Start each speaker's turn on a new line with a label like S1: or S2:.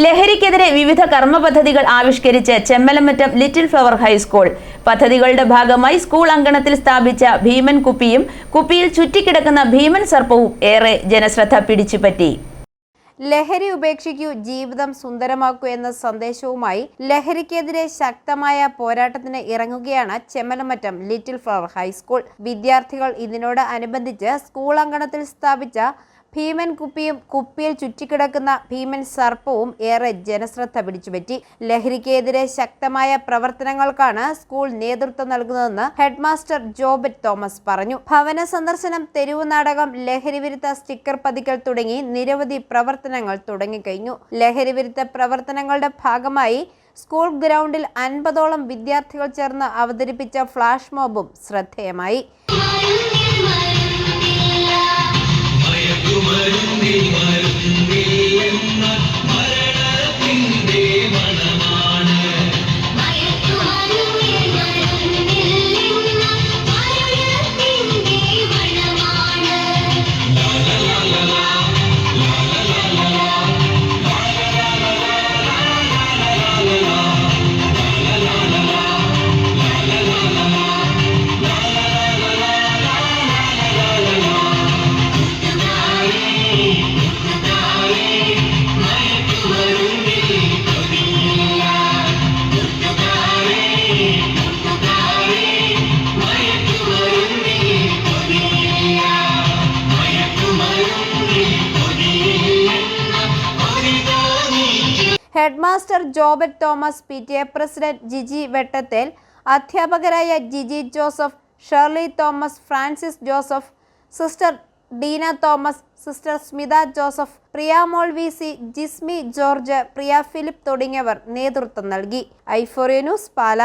S1: ലഹരിക്കെതിരെ വിവിധ കർമ്മ പദ്ധതികൾ ആവിഷ്കരിച്ച് ചെമ്മലമറ്റം ലിറ്റിൽ ഫ്ലവർ ഹൈസ്കൂൾ. പദ്ധതികളുടെ ഭാഗമായി സ്കൂൾ അങ്കണത്തിൽ സ്ഥാപിച്ച ഭീമൻ കുപ്പിയും കുപ്പിയിൽ ചുറ്റിക്കിടക്കുന്ന ഭീമൻ സർപ്പവും ഏറെ ജനശ്രദ്ധ പിടിച്ചുപറ്റി.
S2: ലഹരി ഉപേക്ഷിക്കൂ ജീവിതം സുന്ദരമാക്കൂ എന്ന സന്ദേശവുമായി ലഹരിക്കെതിരെ ശക്തമായ പോരാട്ടത്തിന് ഇറങ്ങുകയാണ് ചെമ്മലമറ്റം ലിറ്റിൽ ഫ്ലവർ ഹൈസ്കൂൾ. വിദ്യാർത്ഥികൾ ഇതിനോട് അനുബന്ധിച്ച് സ്കൂൾ അങ്കണത്തിൽ സ്ഥാപിച്ച ഭീമൻ കുപ്പിയും കുപ്പിയിൽ ചുറ്റിക്കിടക്കുന്ന ഭീമൻ സർപ്പവും ഏറെ ജനശ്രദ്ധ പിടിച്ചുപറ്റി. ലഹരിക്കെതിരെ ശക്തമായ പ്രവർത്തനങ്ങൾക്കാണ് സ്കൂൾ നേതൃത്വം നൽകുന്നതെന്ന് ഹെഡ്മാസ്റ്റർ ജോബറ്റ് തോമസ് പറഞ്ഞു. ഭവന സന്ദർശനം തെരുവ് നാടകം ലഹരിവിരുദ്ധ സ്റ്റിക്കർ പതിക്കൽ തുടങ്ങി നിരവധി പ്രവർത്തനങ്ങൾ തുടങ്ങിക്കഴിഞ്ഞു. ലഹരിവിരുദ്ധ പ്രവർത്തനങ്ങളുടെ ഭാഗമായി സ്കൂൾ ഗ്രൗണ്ടിൽ അൻപതോളം വിദ്യാർത്ഥികൾ ചേർന്ന് അവതരിപ്പിച്ച ഫ്ലാഷ് മോബും ശ്രദ്ധേയമായി. Rio Marinho. Headmaster Jobet Thomas P T A president Giji Vettathel അധ്യാപകരായ Giji Joseph Shirley Thomas Francis Joseph sister Deena Thomas sister Smitha Joseph Priyamol V C Jismi George Priya Philip തുടങ്ങിയവർ നേതൃത്വം നൽകി. ഐഫോറിയ news പാല.